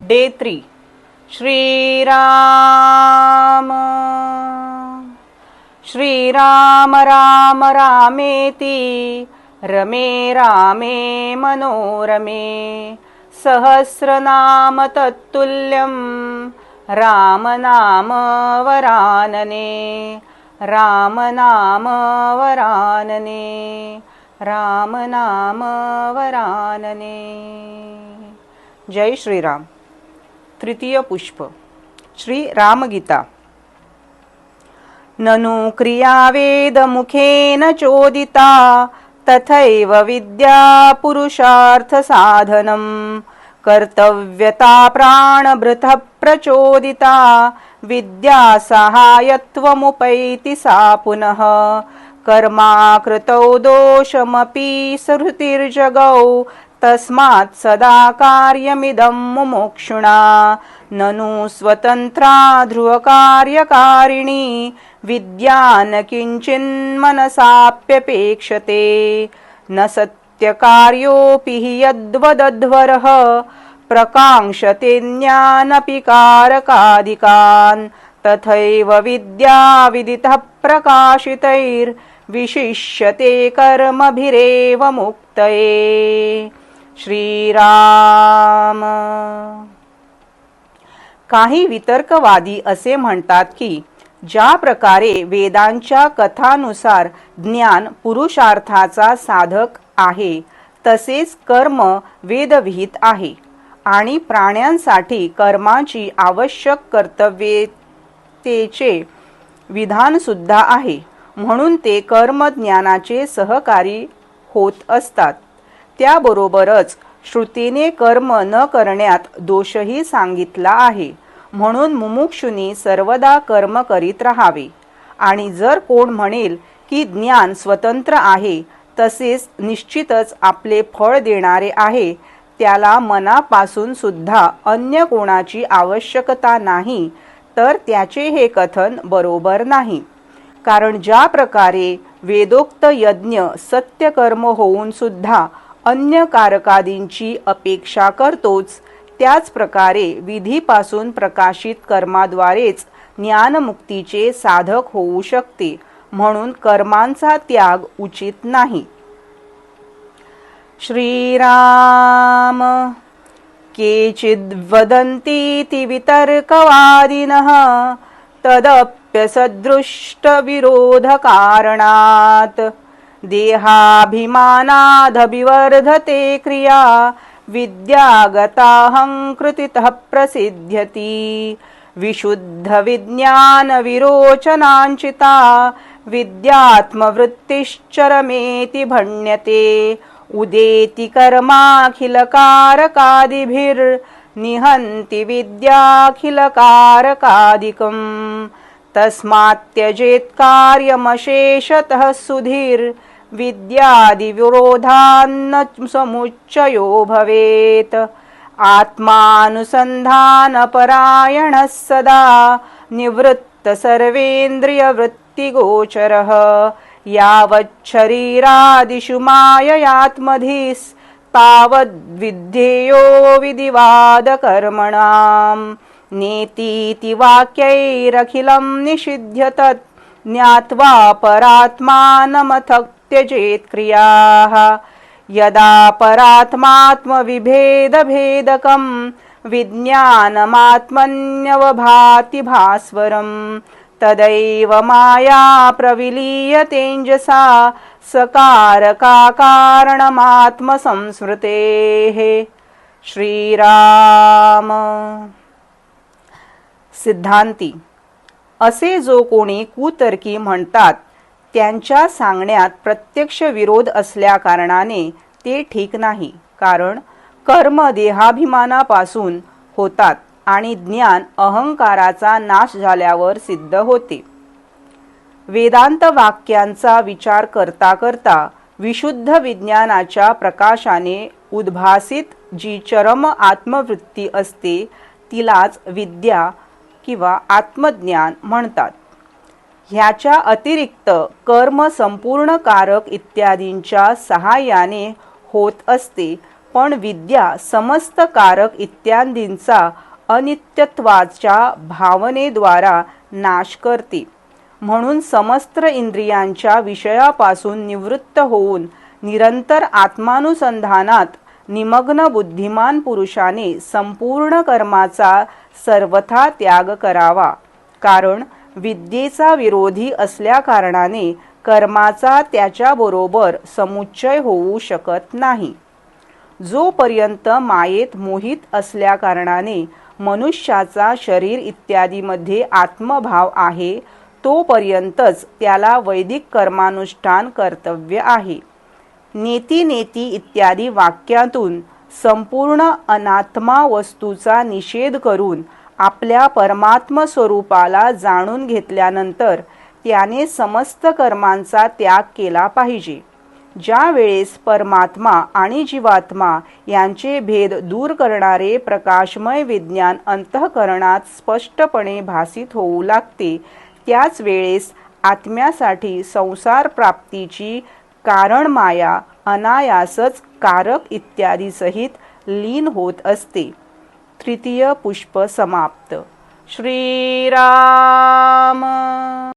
Day three Shriram Shriram Ram रामेति रमे रामे मनोरमे सहस्रनाम तत्तुल्यं रामनाम वरानने रामनाम वरानने रामनाम वरानने जय श्रीराम तृतीय पुष्प. श्री रामगीता. ननु क्रियावेदमुखेन चोदिता तथैव विद्या पुरुषार्थसाधनम् कर्तव्यता प्राणभृतः प्रचोदिता विद्या सहायत्वमुपैति सा पुनः. कर्माकृतौ दोषमपि सहृतिर्जगौ तस्मात् सदा कार्यमिदं मुमुक्षुणा। ननु स्वतन्त्रा ध्रुवकार्यकारिणी। विद्या न किञ्चिन्मनसाप्यपेक्षते। न सत्यकार्योऽपि हि यद्वदध्वरः। प्रकाङ्क्षते ज्ञानपि कारकादिकान् तथैव विद्या विदितः प्रकाशितैर्विशिष्यते कर्मभिरेव मुक्तये श्रीराम. काही वितर्कवादी असे म्हणतात की ज्या प्रकारे वेदांच्या कथानुसार ज्ञान पुरुषार्थाचा साधक आहे तसेच कर्म वेदविहित आहे आणि प्राण्यांसाठी कर्माची आवश्यक कर्तव्यतेचे विधानसुद्धा आहे म्हणून ते कर्मज्ञानाचे सहकारी होत असतात. त्याबरोबरच श्रुतीने कर्म न करण्यात दोषही सांगितला आहे. म्हणून मुमुक्षुनी सर्वदा कर्म करीत राहावे. आणि जर कोण म्हणेल की ज्ञान स्वतंत्र आहे तसेच निश्चितच आपले फळ देणारे आहे त्याला मनापासून सुद्धा अन्य कोणाची आवश्यकता नाही तर त्याचे हे कथन बरोबर नाही. कारण ज्या प्रकारे वेदोक्त यज्ञ सत्यकर्म होऊन सुद्धा अन्य कारकादींची अपेक्षा करतोच. त्याच प्रकारे विधीपासून प्रकाशित कर्माद्वारेच ज्ञानमुक्तीचे साधक होऊ शकते. म्हणून कर्मांचा त्याग उचित नाही. श्रीराम केचिद्वदन्तीति वितर्कवादिनः तदप्यसदृष्टविरोधकारणात् देहाभिमानादभिवर्धते क्रिया विद्यागताहङ्कृतितः प्रसिद्ध्यति। विशुद्धविज्ञानविरोचनाञ्चिता विद्यात्मवृत्तिश्चरमेति भण्यते। उदेति कर्माखिलकारकादिभिर्निहन्ति विद्याखिलकारकादिकम्। तस्मात् त्यजेत् कार्यमशेषतः विद्यादिविरोधान्न समुच्चयो भवेत्। आत्मानुसन्धानपरायणः सदा निवृत्तसर्वेन्द्रियवृत्तिगोचरः। यावच्छरीरादिषु माययात्मधिस्तावद्विध्येयो विधिवादकर्मणाम्। नेतीति वाक्यैरखिलं निषिध्य तत् ज्ञात्वा परात्मानमथ त्यजेत् क्रियाः यदा परात्मात्मविभेदभेदकं विज्ञानमात्मन्यवभाति भास्वरम् तदैव माया प्रविलीयतेञ्जसा सकारकाकारणमात्मसंस्मृतेः। श्रीराम। सिद्धांती। असे जो कोणी कुतर्की म्हणतात त्यांच्या सांगण्यात प्रत्यक्ष विरोध असल्या कारणाने ते ठीक नाही. कारण कर्म देहाभिमानापासून होतात आणि ज्ञान अहंकाराचा नाश झाल्यावर सिद्ध होते. वेदांत वाक्यांचा विचार करता करता विशुद्ध विज्ञानाच्या प्रकाशाने उद्भासित जी चरम आत्मवृत्ती असते तिलाच विद्या किंवा आत्मज्ञान म्हणतात. ह्याच्या अतिरिक्त कर्म संपूर्ण कारक इत्यादींच्या सहाय्याने होत असते पण विद्या समस्त कारक इत्यादींचा अनित्यत्वाच्या भावनेद्वारा नाश करते. म्हणून समस्त इंद्रियांच्या विषयापासून निवृत्त होऊन निरंतर आत्मानुसंधानात निमग्न बुद्धिमान पुरुषाने संपूर्ण कर्माचा सर्वथा त्याग करावा. कारण विद्येचा विरोधी असल्या कारणाने कर्माचा त्याच्याबरोबर समुच्चय होऊ शकत नाही. जोपर्यंत मायेत मोहित असल्या कारणाने मनुष्याचा शरीर इत्यादीमध्ये आत्मभाव आहे तोपर्यंतच त्याला वैदिक कर्मानुष्ठान कर्तव्य आहे. नेती नेती इत्यादी वाक्यातून संपूर्ण अनात्मा वस्तूचा निषेध करून आपल्या परमात्म स्वरूपाला जाणून घेतल्यानंतर त्याने समस्त कर्मांचा त्याग केला पाहिजे. ज्या वेळेस परमात्मा आणि जीवात्मा यांचे भेद दूर करणारे प्रकाशमय विज्ञान अंतःकरणात स्पष्टपणे भासित होऊ लागते त्याच वेळेस आत्म्यासाठी संसार प्राप्तीची कारण माया अनायासच कारक इत्यादी सहित लीन होत असते. तृतीय पुष्प समाप्त. श्रीराम!